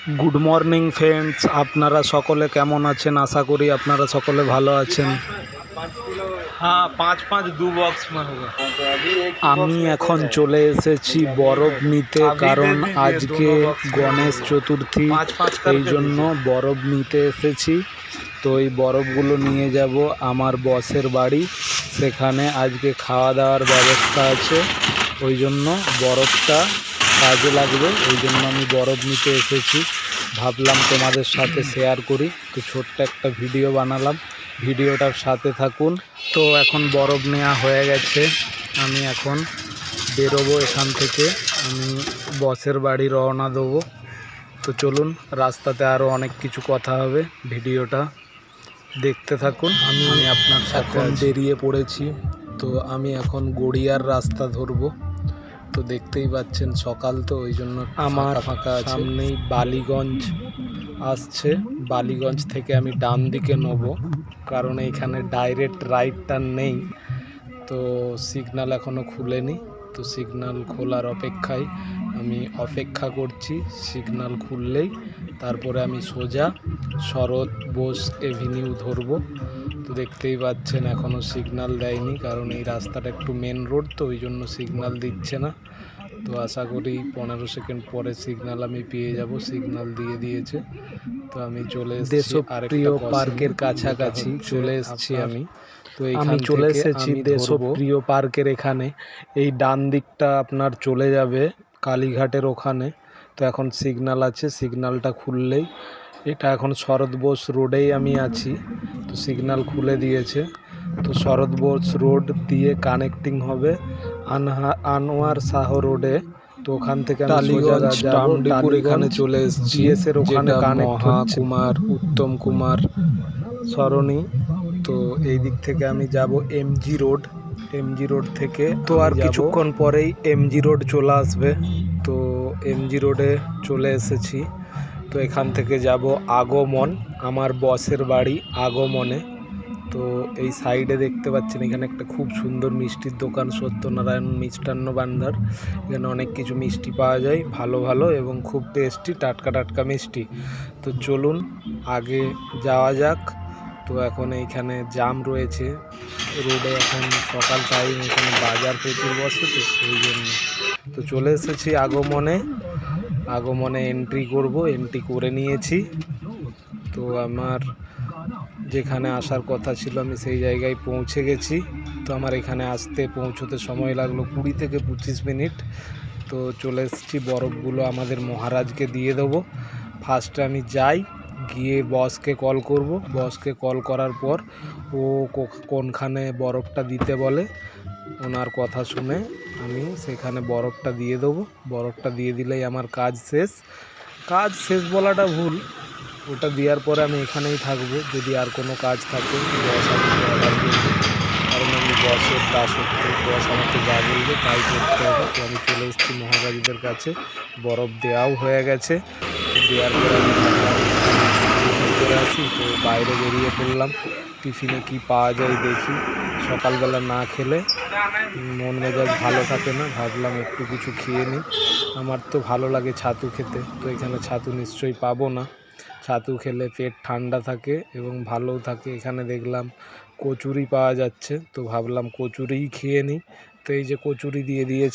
Good morning friends আপনারা সকলে কেমন আছেন? আশা করি আপনারা সকলে ভালো আছেন। আমি এখন চলে এসেছি বরফ নিতে কারণ আজকে গণেশ চতুর্থী এই জন্য বরফ নিতে এসেছি। তো এই বরফগুলো নিয়ে যাব আমার বসের বাড়ি। সেখানে আজকে খাওয়া দাওয়ার ব্যবস্থা আছে। ওই জন্য বরফটা কাজে লাগবে ওই জন্য আমি বরফ নিতে এসেছি। ভাবলাম তোমাদের সাথে শেয়ার করি। তো ছোট্ট একটা ভিডিও বানালাম। ভিডিওটার সাথে থাকুন। তো এখন বরফ নেওয়া হয়ে গেছে। আমি এখন বেরোবো এখান থেকে। আমি বসের বাড়ি রওনা দেবো। তো চলুন রাস্তাতে আরও অনেক কিছু কথা হবে ভিডিওটা। দেখতে থাকুন। আমি আপনার সাথে বেরিয়ে পড়েছি। তো আমি এখন গড়িয়ার রাস্তা ধরবো। তো দেখতেই পাচ্ছেন সকাল তো ওই জন্য আমার ফাঁকা সামনেই বালিগঞ্জ আসছে। বালিগঞ্জ থেকে আমি ডান দিকে নেব কারণ এইখানে ডাইরেক্ট রাইটটা নেই। তো সিগনাল এখনও খুলেনি তো সিগনাল খোলার অপেক্ষায় আমি অপেক্ষা করছি। সিগনাল খুললেই তারপরে আমি সোজা শরৎ বোস এভিনিউ ধরবো। তো দেখতেই পাচ্ছেন এখনও সিগনাল দেয়নি কারণ এই রাস্তাটা একটু মেন রোড তো ওই জন্য সিগনাল দিচ্ছে না। তো আশা করি পনেরো সেকেন্ড পরে সিগনাল আমি পেয়ে যাব সিগনাল দিয়ে দিয়েছে। তো আমি চলে এসেছি আরেকটা পার্কের কাছাকাছি চলে এসেছি আমি। তো আমি চলে এসেছি দেশপ্রিয় পার্কের এখানে। এই ডান দিকটা আপনার চলে যাবে কালীঘাটের ওখানে। তো এখন সিগনাল আছে সিগনালটা খুললেই। এটা এখন শরৎ বোস রোডেই আমি আছি তো সিগনাল খুলে দিয়েছে। তো শরৎ বোস রোড দিয়ে কানেক্টিং হবে আনহা আনোয়ার শাহ রোডে। তো ওখান থেকে আমি টালিগঞ্জ, টামডিপুর এখানে চলে এসেছি। জিএস এর ওখানে কানেক্ট কুমার উত্তম কুমার সরণি। তো এই দিক থেকে আমি যাব এমজি রোড এমজি রোড থেকে তো আর কিছুক্ষণ পরেই এমজি রোড চলে আসবে। তো এমজি রোডে চলে এসেছি। তো এখান থেকে যাব আগমন, আমার বসের বাড়ি আগমনে। তো এই সাইডে দেখতে পাচ্ছেন, এখানে একটা খুব সুন্দর মিষ্টির দোকান, সত্যনারায়ণ মিষ্টান্ন ভান্ডার। এখানে অনেক কিছু মিষ্টি পাওয়া যায়, ভালো ভালো এবং খুব টেস্টি টাটকা টাটকা মিষ্টি। তো চলুন, আগে যাওয়া যাক। তো এখন এইখানে জাম রয়েছে। রোডে এখন সকাল টাইম এখানে বাজার প্রচুর বসে তো সেই জন্য। তো চলে এসেছি আগমনে। আগমনে এন্ট্রি করব এন্ট্রি করে নিয়েছি। তো আমার যেখানে আসার কথা ছিল, আমি সেই জায়গায় পৌঁছে গেছি। তো আমার এখানে আসতে পৌঁছতে সময় লাগল কুড়ি থেকে পঁচিশ মিনিট। তো চলে এসেছি, বরফগুলো আমাদের মহারাজকে দিয়ে দেবো। ফার্স্টে আমি যাই। গিয়ে বসকে কল করব। বসকে কল করার পর ও কোনখানে বরফটা দিতে বলে, ওনার কথা শুনে আমি সেখানে বরফটা দিয়ে দেবো। বরফটা দিয়ে দিলেই আমার কাজ শেষ। কাজ শেষ বলাটা ভুল। ওটা দেওয়ার পরে আমি এখানেই থাকব। যদি আর কোনো কাজ থাকে বস করবে কারণ আমি বসের দাসত্ব বস আমাকে যা বলবে তাই করতে হবে। তো আমি চলে এসেছি মহারাজদের কাছে। বরফ দেওয়াও হয়ে গেছে। দেওয়ার পরে আমি করে আসি, তো বাইরে বেরিয়ে পড়লাম। টিফিনে কি পাওয়া যায় দেখি। সকালবেলা না খেলে মন মেজাজ ভালো থাকে না, ভাবলাম একটু কিছু খেয়ে নিই। আমার তো ভালো লাগে ছাতু খেতে, তো এখানে ছাতু নিশ্চয়ই পাবো না। ছাতু খেলে পেট ঠান্ডা থাকে এবং ভালোও থাকে। এখানে দেখলাম কচুরি পাওয়া যাচ্ছে, তো ভাবলাম কচুরিই খেয়ে নিই। তো এই যে কচুরি দিয়ে দিয়েছে